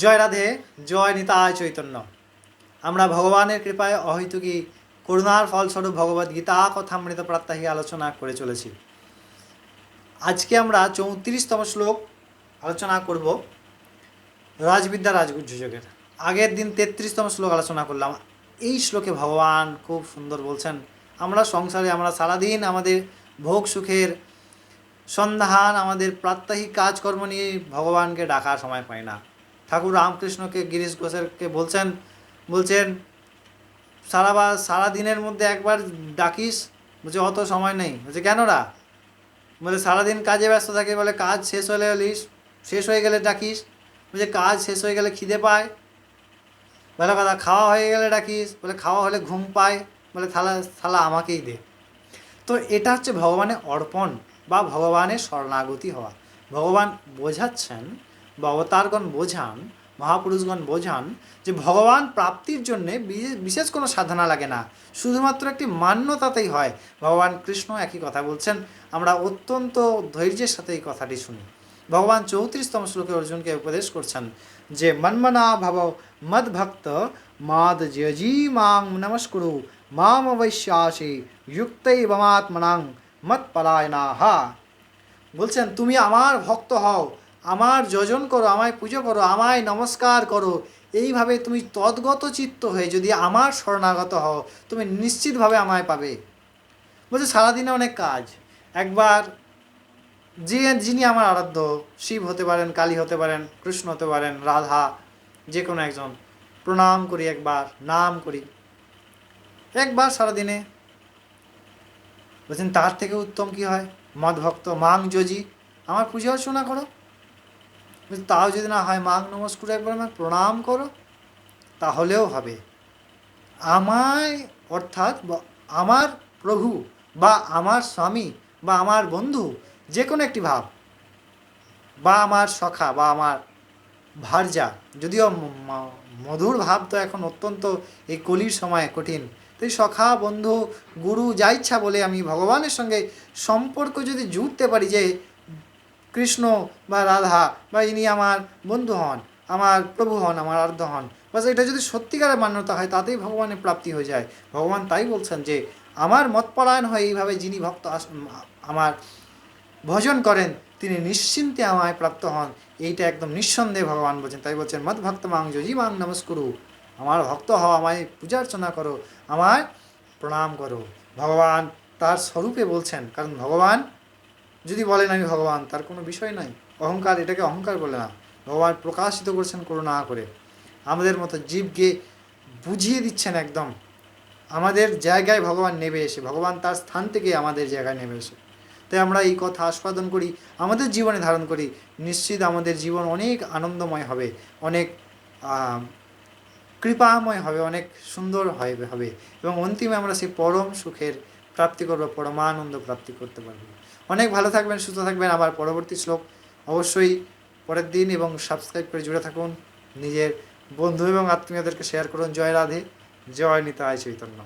জয় রাধে, জয় নিতায় চৈতন্য। আমরা ভগবানের কৃপায় অহৈতুকী করুণার ফলস্বরূপ ভগবদ গীতা কথামৃত প্রাত্যাহী আলোচনা করে চলেছি। আজকে আমরা চৌত্রিশতম শ্লোক আলোচনা করব রাজবিদ্যা রাজগুজ্জযোগের আগের দিন তেত্রিশতম শ্লোক আলোচনা করলাম। এই শ্লোকে ভগবান খুব সুন্দর বলছেন, আমরা সংসারে, আমরা সারাদিন আমাদের ভোগ সুখের সন্ধান, আমাদের প্রাত্যহিক কাজকর্ম নিয়ে ভগবানকে ডাকার সময় পাই না। ঠাকুর রামকৃষ্ণকে, গিরিশ ঘোষেরকে বলছেন বলছেন, সারা বা, সারা দিনের মধ্যে একবার ডাকিস? বলছে, অত সময় নেই। বলছে কেনরা বলে সারাদিন কাজে ব্যস্ত থাকে। বলে, কাজ শেষ হলে হলিস, শেষ হয়ে গেলে ডাকিস। বলছে, কাজ শেষ হয়ে গেলে খিদে পায়। বলে কথা, খাওয়া হয়ে গেলে ডাকিস। বলে, খাওয়া হলে ঘুম পায়। বলে, থালা থালা আমাকেই দে। তো এটা হচ্ছে ভগবানের অর্পণ বা ভগবানের শরণাগতি হওয়া। ভগবান বোঝাচ্ছেন বা অবতারগণ বোঝান, মহাপুরুষগণ বোঝান যে ভগবান প্রাপ্তির জন্যে বিশে- বিশেষ কোনো সাধনা লাগে না। শুধুমাত্র একটি মান্যতাতেই হয়। ভগবান কৃষ্ণ একই কথা বলছেন। আমরা অত্যন্ত ধৈর্যের সাথে এই কথাটি শুনি। ভগবান চৌত্রিশতম শ্লোকে অর্জুনকে উপদেশ করছেন যে, মন্মনা ভব মদ ভক্ত মাদ যজি মাং নমস্কুরু, মাম অবশ্যাসি যুক্তই বমাত্মনাং মত পলায়নাহা বলছেন, তুমি আমার ভক্ত হও আমার যজন করো, আমায় পুজো করো, আমায় নমস্কার করো। এইভাবে তুমি তদ্গত চিত্ত হয়ে যদি আমার শরণাগত হও, তুমি নিশ্চিতভাবে আমায় পাবে। বলছে, সারাদিনে অনেক কাজ। একবার যে যিনি আমার আরাধ্য, শিব হতে পারেন, কালী হতে পারেন, কৃষ্ণ হতে পারেন, রাধা, যে কোনো একজন, প্রণাম করি একবার, নাম করি। একবার সারাদিনে। বলছেন, তার থেকে উত্তম কি হয়? মদ ভক্ত, মাং যোজি, আমার পুজো অর্চনা করো। বলছে, তাও যদি না হয় মাং নমস্কার একবার আমাকে প্রণাম করো তাহলেও হবে। আমায় অর্থাৎ আমার প্রভু বা আমার স্বামী বা আমার বন্ধু যে কোনো একটি ভাব বা আমার সখা বা আমার ভার্যা যদিও মধুর ভাব তো এখন অত্যন্ত এই কলির সময় কঠিন তাই সখা বন্ধু গুরু যা ইচ্ছা বলে আমি ভগবানের সঙ্গে সম্পর্ক যদি জুড়তে পারি যে কৃষ্ণ বা রাধা বা ইনি আমার বন্ধু হন, আমার প্রভু হন, আমার আর্ধ হন। বাস এটা যদি সত্যিকারের মান্যতা হয়, তাতেই ভগবানের প্রাপ্তি হয়ে যায়। ভগবান তাই বলছেন যে, আমার মতপরায়ণ হয় এইভাবে যিনি ভক্ত আমার ভজন করেন, তিনি নিশ্চিন্তে আমায় প্রাপ্ত হন। এইটা একদম নিঃসন্দেহে ভগবান বলছেন। তাই বলছেন মত ভক্ত মাং যজি মাং নমস্কুরু। আমার ভক্ত হও, আমায় পূজা অর্চনা করো, আমায় প্রণাম করো। ভগবান তার স্বরূপে বলছেন, কারণ ভগবান যদি বলেন আমি ভগবান, তার কোনো বিষয় নাই। অহংকার এটাকে অহংকার বলে না। ভগবান প্রকাশিত করছেন করুণা করে। আমাদের মতো জীবকে বুঝিয়ে দিচ্ছেন একদম। আমাদের জায়গায় ভগবান নেমে এসে, ভগবান তার স্থান থেকে আমাদের জায়গায় নেমে এসে। তাই আমরা এই কথা আস্বাদন করি, আমাদের জীবনে ধারণ করি, নিশ্চিত আমাদের জীবন অনেক আনন্দময় হবে, অনেক কৃপাময় হবে, অনেক সুন্দর হবে। এবং অন্তিমে আমরা সেই পরম সুখের প্রাপ্তি করব, পরমানন্দ প্রাপ্তি করতে পারব। অনেক ভালো থাকবেন, সুস্থ থাকবেন। আবার পরবর্তী শ্লোক অবশ্যই পরের দিন এবং সাবস্ক্রাইব করে জুড়ে থাকুন। নিজের বন্ধু এবং আত্মীয়দেরকে শেয়ার করুন। জয় রাধে। জয় নিতায় চৈতন্য।